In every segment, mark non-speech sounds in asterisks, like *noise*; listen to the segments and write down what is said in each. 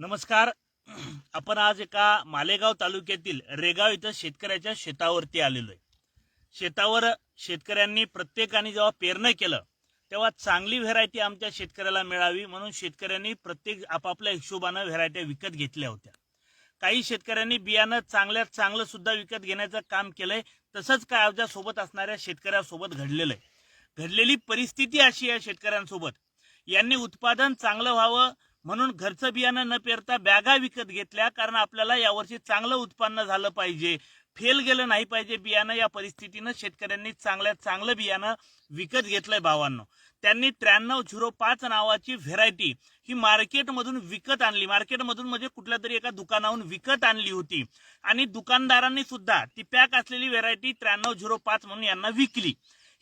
नमस्कार. *clears throat* आपण आज एका मालेगाव तालुक्यातील रेगाव इथं शेतकऱ्याच्या शेतावरती आलेलो आहे. शेतावर शेतकऱ्यांनी प्रत्येकाने जेव्हा पेरणं केलं तेव्हा चांगली व्हेरायटी आमच्या शेतकऱ्याला मिळावी म्हणून शेतकऱ्यांनी प्रत्येक आपापल्या हिशोबानं व्हेरायट्या विकत घेतल्या होत्या. काही शेतकऱ्यांनी बियाणं चांगल्यात चांगलं सुद्धा विकत घेण्याचं काम केलंय तसंच काय आमच्यासोबत असणाऱ्या शेतकऱ्यासोबत घडलेलं आहे. घडलेली परिस्थिती अशी आहे शेतकऱ्यांसोबत. यांनी उत्पादन चांगलं व्हावं म्हणून घरचं बियाणं न पेरता बॅगा विकत घेतल्या कारण आपल्याला यावर्षी चांगलं उत्पन्न झालं पाहिजे. फेल गेलं नाही पाहिजे बियाणं या परिस्थितीनं शेतकऱ्यांनी चांगल्यात चांगलं बियाणं विकत घेतलंय भावांनो. त्यांनी त्र्याण्णव झिरो पाच नावाची व्हेरायटी ही मार्केटमधून विकत आणली. मार्केटमधून म्हणजे कुठल्या तरी एका दुकानाहून विकत आणली होती. आणि दुकानदारांनी सुद्धा ती पॅक असलेली व्हेरायटी त्र्याण्णव झिरो पाच म्हणून यांना विकली.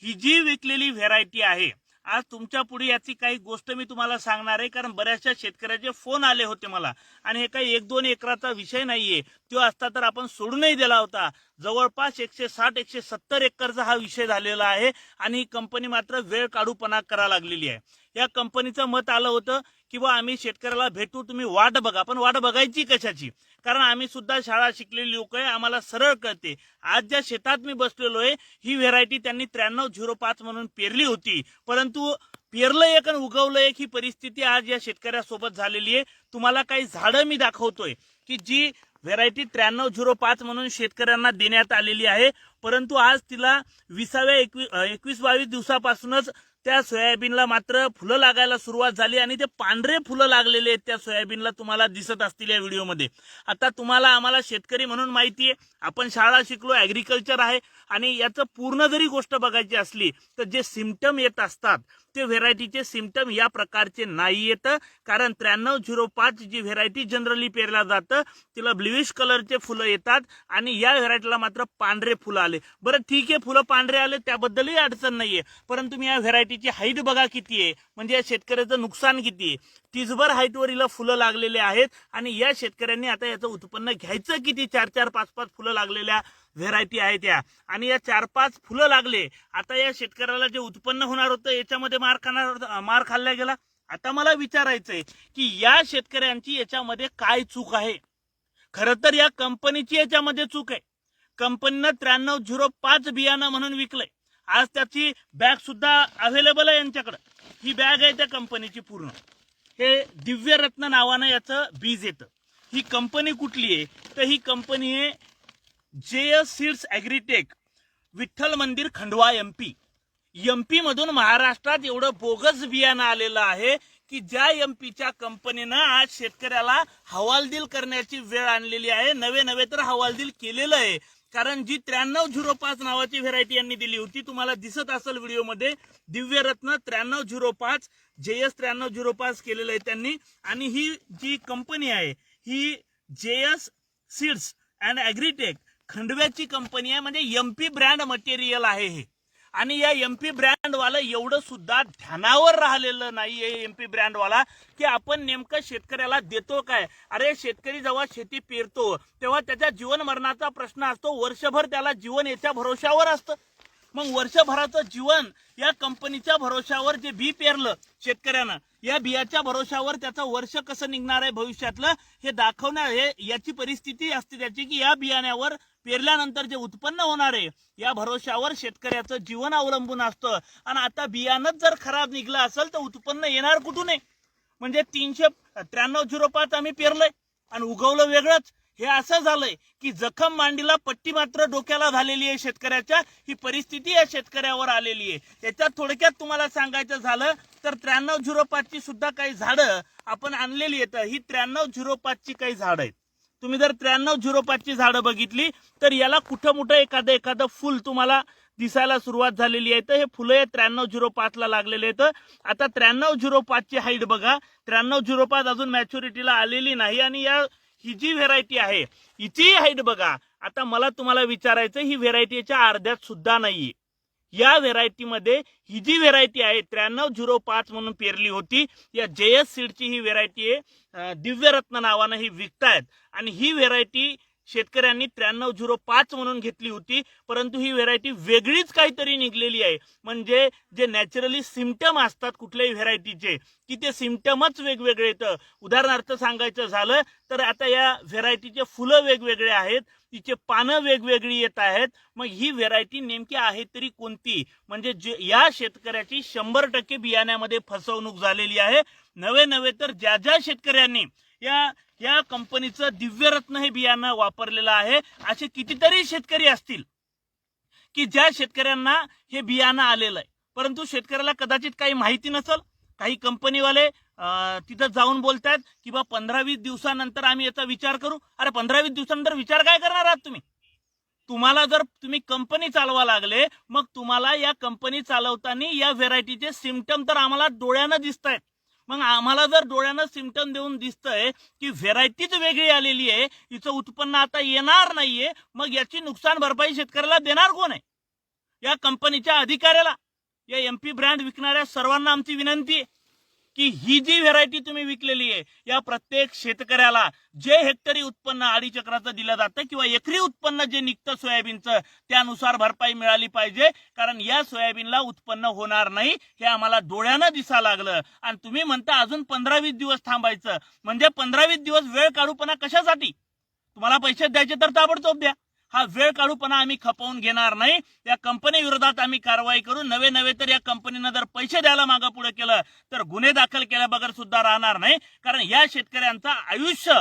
ही जी विकलेली व्हेरायटी आहे आज तुमच्यापुढे याची काही गोष्ट मी तुम्हाला सांगणार आहे कारण बऱ्याचशा शेतकऱ्याचे फोन आले होते मला. आणि हे काही एक दोन एकराचा विषय नाहीये. तो असता तर आपण सोडूनही दिला होता. जवळपास एकशे साठ एकशे सत्तर एकरचा हा विषय झालेला आहे आणि ही कंपनी मात्र वेळ काढूपणा करा लागलेली आहे. या कंपनीचं मत आलं होतं किंवा आम्ही शेतकऱ्याला भेटू तुम्ही वाट बघा. पण वाट बघायची कशाची? कारण आम्ही सुद्धा शाळा शिकलेली लोक आहे आम्हाला सरळ कळते. आज ज्या शेतात मी बसलेलो आहे ही व्हेरायटी त्यांनी त्र्याण्णव झिरो पाच म्हणून पेरली होती. परंतु पेरलं एक आणि उगवलं एक ही परिस्थिती आज या शेतकऱ्यासोबत झालेली आहे. तुम्हाला काही झाडं मी दाखवतोय की जी व्हेरायटी त्र्याण्णव झिरो पाच म्हणून शेतकऱ्यांना देण्यात आलेली आहे. परंतु आज तिला विसाव्या एकवीस एकवीस बावीस दिवसापासूनच त्या सोयाबीनला मात्र फुलं लागायला सुरुवात झाली आणि ते पांढरे फुलं लागलेले आहेत त्या सोयाबीनला तुम्हाला दिसत असतील या व्हिडिओमध्ये. आता तुम्हाला आम्हाला शेतकरी म्हणून माहिती आहे आपण शाळा शिकलो ॲग्रिकल्चर आहे आणि याचं पूर्ण जरी गोष्ट बघायची असली तर जे सिमटम येत असतात ते व्हेरायटीचे सिमटम या प्रकारचे नाही येतं. कारण त्र्याण्णव झिरो पाच जी व्हेरायटी जनरली पेरला जातं. तिला ब्ल्युइश कलरचे फुलं येतात आणि या व्हेरायटीला मात्र पांढरे फुलं आले. बरं ठीक आहे फुलं पांढरे आले त्याबद्दलही अडचण नाहीये. परंतु मी या व्हेरायटीची हाईट बघा किती आहे. म्हणजे या शेतकऱ्याचं नुकसान किती आहे. तिसभर हाईटवर हिला फुलं लागलेले आहेत आणि या शेतकऱ्यांनी आता याचं उत्पन्न घ्यायचं किती? चार चार पाच पाच फुलं लागलेल्या व्हेरायटी आहेत त्या. आणि या चार पाच फुलं लागले आता या शेतकऱ्याला जे उत्पन्न होणार होतं याच्यामध्ये मार खाणार मार खाल्ला गेला. आता मला विचारायचंय की या शेतकऱ्यांची याच्यामध्ये काय चूक आहे? खरं तर या कंपनीची याच्यामध्ये चूक आहे. कंपनीनं त्र्याण्णव झिरो पाच बियाणं म्हणून विकलंय. आज त्याची बॅग सुद्धा अवेलेबल आहे यांच्याकडं. ही बॅग आहे त्या कंपनीची पूर्ण. हे दिव्यरत्न नावानं याचं बीज येतं. ही कंपनी कुठली आहे? तर ही कंपनी आहे जे S seeds agritech Vitthal Mandir Khandwa M P M P मधून महाराष्ट्रात एवढं बोगस बियाणं आलेलं आहे की ज्या एम पीच्या कंपनीनं आज शेतकऱ्याला हवालदिल करण्याची वेळ आणलेली आहे. नवे नवे तर हवालदिल केलेलं आहे. कारण जी त्र्याण्णव झिरो पाच नावाची व्हेरायटी यांनी दिली होती तुम्हाला दिसत असेल व्हिडिओमध्ये दिव्यरत्न त्र्याण्णव झिरो पाच जे एस त्र्याण्णव झिरो पाच केलेलं आहे त्यांनी. आणि ही जी कंपनी आहे ही J S seeds and agritech खंडव्याची company आहे म्हणजे एमपी ब्रँड मटेरियल आहे हे. आणि या एमपी ब्रँडवाला एवढं सुद्धा ध्यानावर राहिलेलं नाहीये एमपी ब्रँडवाला की आपण नेमकं शेतकऱ्याला देतो काय? अरे शेतकरी जेव्हा शेती पेरतो तेव्हा त्याच्या जीवन मरणाचा प्रश्न असतो वर्षभर त्याला जीवन याच्या भरोशावर असतं. मग वर्षभराचं जीवन या कंपनीच्या भरोशावर जे बी पेरलं शेतकऱ्यानं या बियाच्या भरोशावर त्याचं वर्ष कसं निघणार आहे भविष्यातलं हे दाखवणार हे याची परिस्थिती असते त्याची की या बियाण्यावर पेरल्यानंतर जे उत्पन्न होणार आहे या भरोशावर शेतकऱ्याचं जीवन अवलंबून असतं. आणि आता बियाणंच जर खराब निघलं असेल तर उत्पन्न येणार कुठून आहे? म्हणजे तीनशे त्र्याण्णव झिरो पाच आम्ही पेरलंय आणि उगवलं वेगळंच. हे असं झालंय की जखम मांडीला पट्टी मात्र डोक्याला झालेली आहे शेतकऱ्याच्या. ही परिस्थिती या शेतकऱ्यावर आलेली आहे. याच्यात थोडक्यात तुम्हाला सांगायचं झालं तर त्र्याण्णव झिरो पाचची सुद्धा काही झाडं आपण आणलेली आहेत. ही त्र्याण्णव झिरो पाचची काही झाडं आहेत. तुम्ही जर त्र्याण्णव झिरो पाचची झाडं बघितली तर याला कुठं मोठं एखादं एखादं फुल तुम्हाला दिसायला सुरुवात झालेली आहे. तर हे फुलं हे त्र्याण्णव झिरो पाचला लागलेले आहेत. आता त्र्याण्णव झिरो पाचची हाईट बघा. त्र्याण्णव झिरो पाच अजून मॅच्युरिटीला आलेली नाही आणि या ही जी व्हेरायटी आहे हिची हाईट बघा. आता मला तुम्हाला विचारायचं ही व्हेरायटीच्या अर्ध्यात सुद्धा नाहीये. या व्हेरायटीमध्ये ही जी व्हेरायटी आहे त्र्याण्णव झिरो पाच म्हणून पेरली होती या जे एस सीडची ही व्हेरायटी आहे दिव्यरत्न नावानं ही विकतायत. आणि ही व्हेरायटी शेतकऱ्यांनी त्र्याण्णव झिरो पाच म्हणून घेतली होती परंतु ही व्हेरायटी वेगळीच काहीतरी निघलेली आहे. म्हणजे जे नॅचरली सिमटम असतात कुठल्याही व्हेरायटीचे की ते सिमटमच वेगवेगळे येतं. उदाहरणार्थ सांगायचं झालं तर आता या व्हेरायटीचे फुलं वेगवेगळे आहेत तिचे पानं वेगवेगळी येत आहेत. मग ही व्हेरायटी नेमकी आहे तरी कोणती? म्हणजे जे या शेतकऱ्याची शंभर टक्के बियाण्यामध्ये फसवणूक झालेली आहे. नवे नवे तर ज्या ज्या शेतकऱ्यांनी या या कंपनीचं दिव्यरत्न हे बियाणं वापरलेलं आहे. असे कितीतरी शेतकरी असतील की ज्या शेतकऱ्यांना हे बियाणं आलेलं आहे. परंतु शेतकऱ्याला कदाचित काही माहिती नसल. काही कंपनीवाले तिथं जाऊन बोलतायत की बा पंधरा वीस दिवसानंतर आम्ही याचा विचार करू. अरे पंधरा वीस दिवसानंतर विचार काय करणार आहात तुम्ही? तुम्हाला जर तुम्ही कंपनी चालवा लागले मग तुम्हाला या कंपनी चालवताना या व्हेरायटीचे सिमटम तर आम्हाला डोळ्यानं दिसत आहेत मग आम्हाला जर डोळ्यानं सिमटम देऊन दिसतंय की व्हेरायटीच वेगळी आलेली आहे हिचं उत्पन्न आता येणार नाहीये मग याची नुकसान भरपाई शेतकऱ्याला देणार कोण आहे? या कंपनीच्या अधिकाऱ्याला या एमपी ब्रँड विकणाऱ्या सर्वांना आमची विनंती आहे. की ही जी व्हेरायटी तुम्ही विकलेली आहे या प्रत्येक शेतकऱ्याला जे हेक्टरी उत्पन्न अडीच चक्राचं दिलं जातं किंवा एकरी उत्पन्न जे निघतं सोयाबीनचं त्यानुसार भरपाई मिळाली पाहिजे कारण या सोयाबीनला उत्पन्न होणार नाही हे आम्हाला डोळ्यानं दिसा लागलं. आणि तुम्ही म्हणता अजून पंधरा वीस दिवस थांबायचं. म्हणजे पंधरा वीस दिवस वेळ काढूपणा कशासाठी? तुम्हाला पैसे द्यायचे तर ताबडतोब द्या. हा वेळ काढूपणा आम्ही खपवून घेणार नाही. या कंपनी विरोधात आम्ही कारवाई करू. नवे नवे तर या कंपनीनं जर पैसे द्यायला मागं पुढे केलं तर गुन्हे दाखल केल्या बगर सुद्धा राहणार नाही. कारण या शेतकऱ्यांचं आयुष्य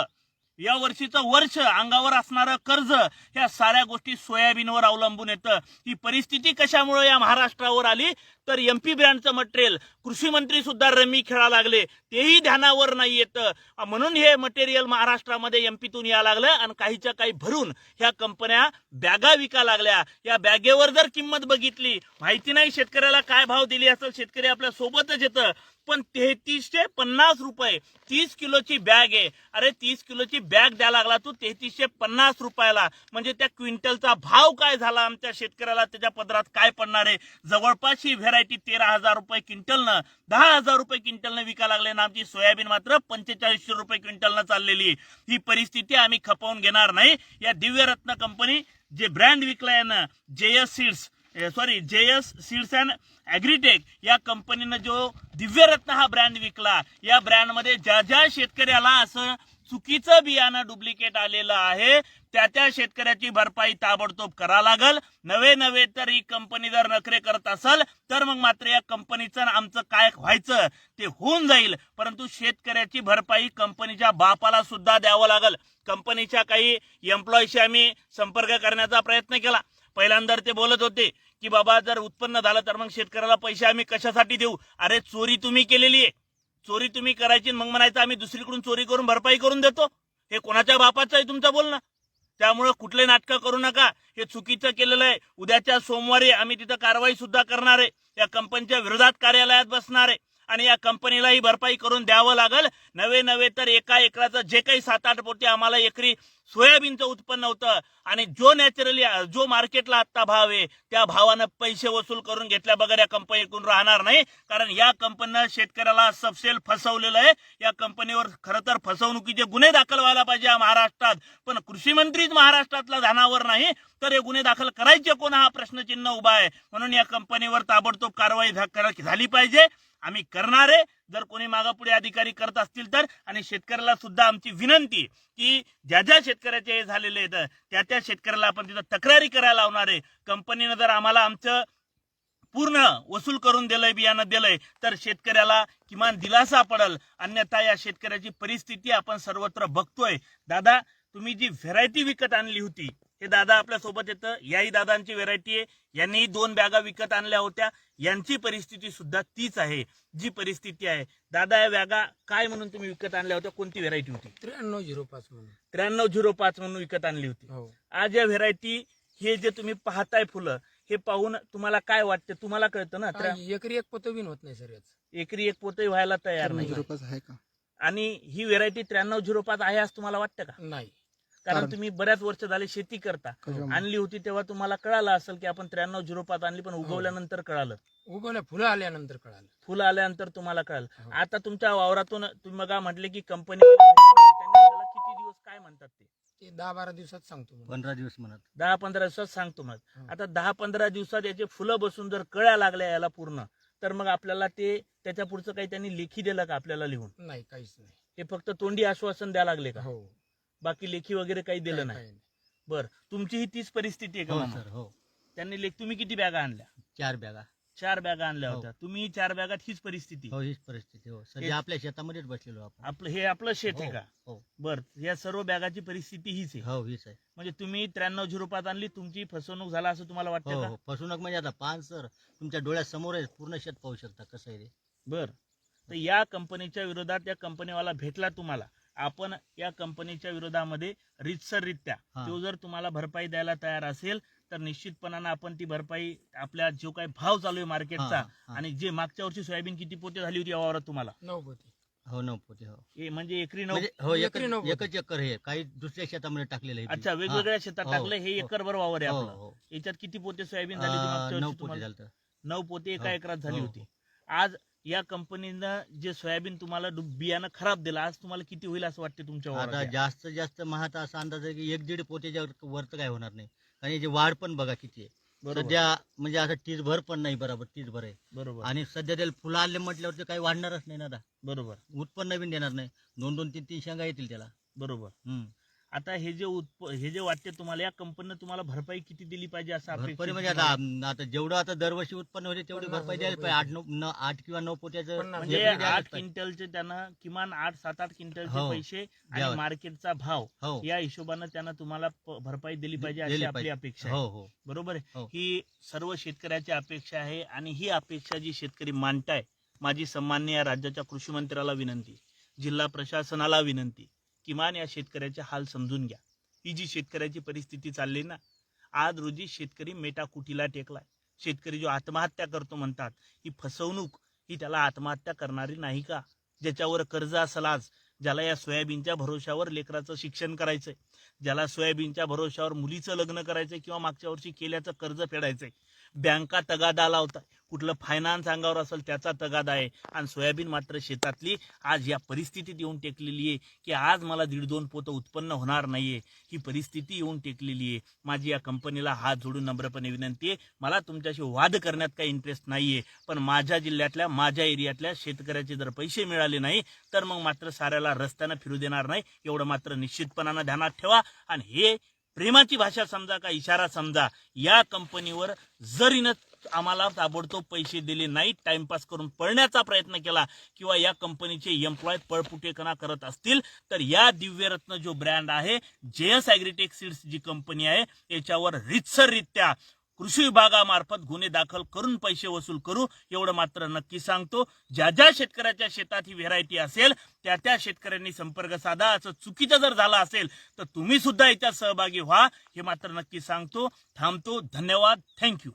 या वर्षीचं वर्ष अंगावर असणारं कर्ज ह्या साऱ्या गोष्टी सोयाबीनवर अवलंबून येतं. ही परिस्थिती कशामुळे या महाराष्ट्रावर आली? तर एमपी ब्रँडचं मटेरियल कृषी मंत्री सुद्धा रमी खेळा लागले. तेही ध्यानावर नाही येतं. म्हणून हे मटेरियल महाराष्ट्रामध्ये एमपीतून या लागलं आणि काहीच्या काही भरून ह्या कंपन्या बॅगा विका लागल्या. या बॅगेवर जर किंमत बघितली माहिती नाही शेतकऱ्याला काय भाव दिली असेल शेतकरी आपल्या सोबतच येतं. पण तेहतीसशे पन्नास रुपये. तीस किलोची बॅग आहे. अरे तीस किलोची बॅग द्या लागला तू तेहतीसशे पन्नास रुपयाला. म्हणजे त्या क्विंटलचा भाव काय झाला आमच्या शेतकऱ्याला? त्याच्या पदरात काय पडणार आहे? जवळपास ही व्हेरायटी तेरा हजार रुपये क्विंटलनं दहा हजार रुपये क्विंटलनं विका लागले ना आमची सोयाबीन मात्र पंचेचाळीसशे रुपये क्विंटलनं चाललेली ही परिस्थिती आम्ही खपवून घेणार नाही. या दिव्यरत्न कंपनी जे ब्रँड विकलाय ना JS seeds sorry J S seeds and agritech या कंपनीनं जो दिव्यरत्न हा ब्रँड विकला या ब्रँडमध्ये ज्या ज्या शेतकऱ्याला असं चुकीचं बियाणं डुप्लिकेट आलेलं आहे त्या त्या शेतकऱ्याची भरपाई ताबडतोब करा लागल. नवे नवे तर ही कंपनी जर नखरे करत असेल तर मग मात्र या कंपनीचं आमचं काय व्हायचं ते होऊन जाईल. परंतु शेतकऱ्याची भरपाई कंपनीच्या बापाला सुद्धा द्यावं लागल. कंपनीच्या काही एम्प्लॉईशी आम्ही संपर्क करण्याचा प्रयत्न केला. पहिल्यांदा ते बोलत होते की बाबा जर उत्पन्न झालं तर मग शेतकऱ्याला पैसे आम्ही कशासाठी देऊ? अरे चोरी तुम्ही केलेली आहे. चोरी तुम्ही करायची मग म्हणायचं आम्ही दुसरीकडून चोरी करून भरपाई करून देतो. हे कोणाच्या बापाचं आहे तुमचं बोलणं? त्यामुळे कुठले नाटकं करू नका. हे चुकीचं केलेलं आहे. उद्याच्या सोमवारी आम्ही तिथं कारवाई सुद्धा करणार आहे. या कंपनीच्या विरोधात कार्यालयात बसणार आहे. आणि या कंपनीलाही भरपाई करून द्यावं लागल. नवे नवे तर एका एकराचं जे काही सात आठ पोटी आम्हाला एकरी सोयाबीनचं उत्पन्न होतं. आणि जो नॅचरली जो मार्केटला आत्ता भाव आहे त्या भावानं पैसे वसूल करून घेतल्या बगैर या कंपनीकडून राहणार नाही. कारण या कंपनीनं शेतकऱ्याला सबसेल फसवलेलं आहे. या कंपनीवर खरं तर फसवणुकीचे गुन्हे दाखल व्हायला पाहिजे या महाराष्ट्रात. पण कृषी मंत्रीच महाराष्ट्रातला धानावर नाही तर हे गुन्हे दाखल करायचे कोण? हा प्रश्नचिन्ह उभा आहे. म्हणून या कंपनीवर ताबडतोब कारवाई झाली पाहिजे. आम्ही करणार आहे. जर कोणी मागापुढे अधिकारी करत असतील तर आणि शेतकऱ्याला सुद्धा आमची विनंती की ज्या ज्या शेतकऱ्याचे हे झालेले आहेत त्या त्या शेतकऱ्याला आपण तिथं तक्रारी करायला लावणार आहे. कंपनीनं जर आम्हाला आमचं पूर्ण वसूल करून दिलंय बियाणं दिलंय तर शेतकऱ्याला किमान दिलासा पडल. अन्यथा या शेतकऱ्याची परिस्थिती आपण सर्वत्र बघतोय. दादा तुम्ही जी व्हेरायटी विकत आणली होती हे दादा आपल्यासोबत येतं. याही दादांची व्हेरायटी आहे. यांनी दोन बॅगा विकत आणल्या होत्या. यांची परिस्थिती सुद्धा तीच आहे. जी परिस्थिती आहे. दादा या बॅगा काय म्हणून तुम्ही विकत आणल्या होत्या? कोणती व्हेरायटी होती? त्र्याण्णव झिरो पाच म्हणून. त्र्याण्णव झिरो पाच म्हणून विकत आणली होती. हो. आज या व्हेरायटी हे जे तुम्ही पाहताय फुलं हे पाहून तुम्हाला काय वाटतं? तुम्हाला कळतं ना? त्र्या- एकरी एक पोतं बिन होत नाही सर याच एकरी एक पोतही व्हायला तयार नाही. आहे का? आणि ही व्हेरायटी त्र्याण्णव झिरो पाच आहे असं तुम्हाला वाटतं का? नाही. कारण तुम्ही बऱ्याच वर्ष झाले शेती करता? आणली होती तेव्हा तुम्हाला कळालं असेल की आपण त्र्याण्णव झिरो पाच आणली पण उगवल्यानंतर कळालं. उगवल्या फुलं आल्यानंतर कळालं. फुलं आल्यानंतर तुम्हाला कळालं. हो. आता तुमच्या वावरातून तुम्ही बघा म्हटले की कंपनी किती दिवस काय म्हणतात ते? ते दहा बारा दिवसात सांगतो. पंधरा दिवस म्हणत. दहा पंधरा दिवसात सांगतो मग. हं. आता दहा पंधरा दिवसात याचे फुलं बसून जर कळ्या लागल्या याला पूर्ण तर मग आपल्याला ते त्याच्या पुढचं काही त्यांनी लेखी दिलं का आपल्याला लिहून? नाही काहीच नाही. ते फक्त तोंडी आश्वासन द्यायला लागले का? हो. बाकी लेखी वगैरे काही दिलं नाही. बर तुमची ही तीच परिस्थिती आहे का हो मामा? सर हो. त्यांनी लेख तुम्ही किती बॅगा आणल्या? चार बॅगा. चार बॅगा आणल्या हो. होत्या. तुम्ही चार बॅगात हीच परिस्थिती. हो हीच परिस्थिती हो. हे- सध्या आपल्या शेतामध्येच बसलेलो आपण. आपलं हे आपलं शेत आहे हो, का? हो. बर या सर्व बॅगाची परिस्थिती हीच आहे. हो हीच आहे. म्हणजे तुम्ही त्र्याण्णव झिरो पाच आणली तुमची फसवणूक झाला असं तुम्हाला हो वाटतं का? हो. फसवणूक म्हणजे आता पान सर तुमच्या डोळ्यासमोर आहे पूर्ण शेत पाहू शकता कसं आहे ते. बर. तर या कंपनीच्या विरोधात या कंपनीवाला भेटला तुम्हाला. आपण या कंपनीच्या विरोधामध्ये रितसररित्या. तो जर तुम्हाला भरपाई द्यायला तयार असेल तर निश्चितपणानं आपण ती भरपाई आपल्या जो काही भाव चालू आहे मार्केटचा. आणि जे मागच्या वर्षी सोयाबीन किती पोते झाली होती या वावरात तुम्हाला? नऊ पोती. हो नऊ पोते हो. हे म्हणजे एकरी नऊ म्हणजे हो एकरी एकच नऊ. एकच एकर हे काही दुसऱ्या शेतामध्ये टाकलेलं आहे अच्छा वेगवेगळ्या शेतात हो, टाकलं हे हो. एकरभर वावर आहे हो आपलं. हो. याच्यात किती पोते सोयाबीन झाली होती अं, मागच्या नऊ वर्षी पोते तुम्हाला? झालं नऊ पोते एका हो, एकरात झाली हो, होती. आज या कंपनीनं जे सोयाबीन तुम्हाला डु- बियाणं खराब दिलं आज तुम्हाला किती होईल असं वाटते तुमच्या आता वावरात? जास्त जास्त महाता असा अंदाज आहे की एक दीड पोतेच्या वर- तर काय होणार नाही. आणि याची वाढ पण बघा किती आहे. बरोबर. सध्या म्हणजे आता तीस भर पण नाही बरोबर तीस भर आहे. बरोबर. आणि सध्या त्याला फुलं आले म्हटल्यावर ते काही वाढणारच नाही ना आता. बरोबर. उत्पन्न नवीन देणार नाही. दोन दोन तीन तीन शेंगा येतील त्याला. बरोबर. हम्म. आता हे जे उत्प हे जे वाटते तुम्हाला या कंपनीनं तुम्हाला भरपाई किती दिली पाहिजे असं भरपाई म्हणजे? आता आता जेवढं आता दरवर्षी उत्पन्न होते तेवढी भरपाई द्यायला पाहिजे आठ नऊ न- आठ किंवा नऊ पोत्याचं पन्नास म्हणजे एकरी द्यायलाच आठ पाहिजे. क्विंटलचे त्यानं किमान आठ सात आठ क्विंटलचे हो. पैसे आणि द्यावं. मार्केटचा भाव हो या हिशोबानं त्यानं तुम्हाला प- भरपाई दिली पाहिजे अशी दिली आपली पाहिजे. अपेक्षा आहे हो हो बरोबर आहे हो. ही सर्व शेतकऱ्याची अपेक्षा आहे आणि ही अपेक्षा जी शेतकरी मांडताय माझी सन्मान्य या राज्याच्या कृषी मंत्र्याला विनंती जिल्हा प्रशासनाला विनंती किमान या शेतकऱ्याचे हाल समजून घ्या. ही जी शेतकऱ्याची परिस्थिती चालली ना आज रोजी शेतकरी मेटाकुटीला टेकलाय. शेतकरी जो आत्महत्या करतो म्हणतात ही फसवणूक ही त्याला आत्महत्या करणारी नाही का? ज्याच्यावर कर्ज असेल आज ज्याला या सोयाबीनच्या भरोशावर लेकराचं शिक्षण करायचंय ज्याला सोयाबीनच्या भरोशावर मुलीचं लग्न करायचंय किंवा मागच्या वर्षी केल्याचं कर्ज फेडायचंय बँका तगादा लावताय कुठलं फायनान्स अंगावर असेल त्याचा तगादा आहे. आणि सोयाबीन मात्र शेतातली आज या परिस्थितीत येऊन टेकलेली आहे की आज मला दीड दोन पोतं उत्पन्न होणार नाही आहे ही परिस्थिती येऊन टेकलेली आहे. माझी या कंपनीला हात जोडून नम्रपणे विनंती आहे. मला तुमच्याशी वाद करण्यात काही इंटरेस्ट नाही आहे पण माझ्या जिल्ह्यातल्या माझ्या एरियातल्या शेतकऱ्याचे जर पैसे मिळाले नाही तर मग मात्र साऱ्याला रस्त्यानं फिरू देणार नाही. एवढं मात्र निश्चितपणानं ध्यानात ठेवा. आणि हे प्रेमाची भाषा समजा का इशारा समजा या कंपनीवर जरीनं आम्हाला ताबडतोब पैसे दिले नाही टाइमपास करून पळण्याचा प्रयत्न केला किंवा या कंपनीचे एम्प्लॉय पळपुटेकणा करत असतील तर या दिव्यरत्न जो ब्रँड आहे जेएस अॅग्रिटेक सीड्स जी कंपनी आहे याच्यावर रितसररित्या कृषी विभागामार्फत गुन्हे दाखल करून पैसे वसूल करू एवढं मात्र नक्की सांगतो. ज्या ज्या शेतकऱ्याच्या शेतात ही व्हेरायटी असेल त्या त्या शेतकऱ्यांनी संपर्क साधा. असं चुकीचं जर झालं असेल तर तुम्ही सुद्धा याच्यात सहभागी व्हा हे मात्र नक्की सांगतो. थांबतो. धन्यवाद. थँक्यू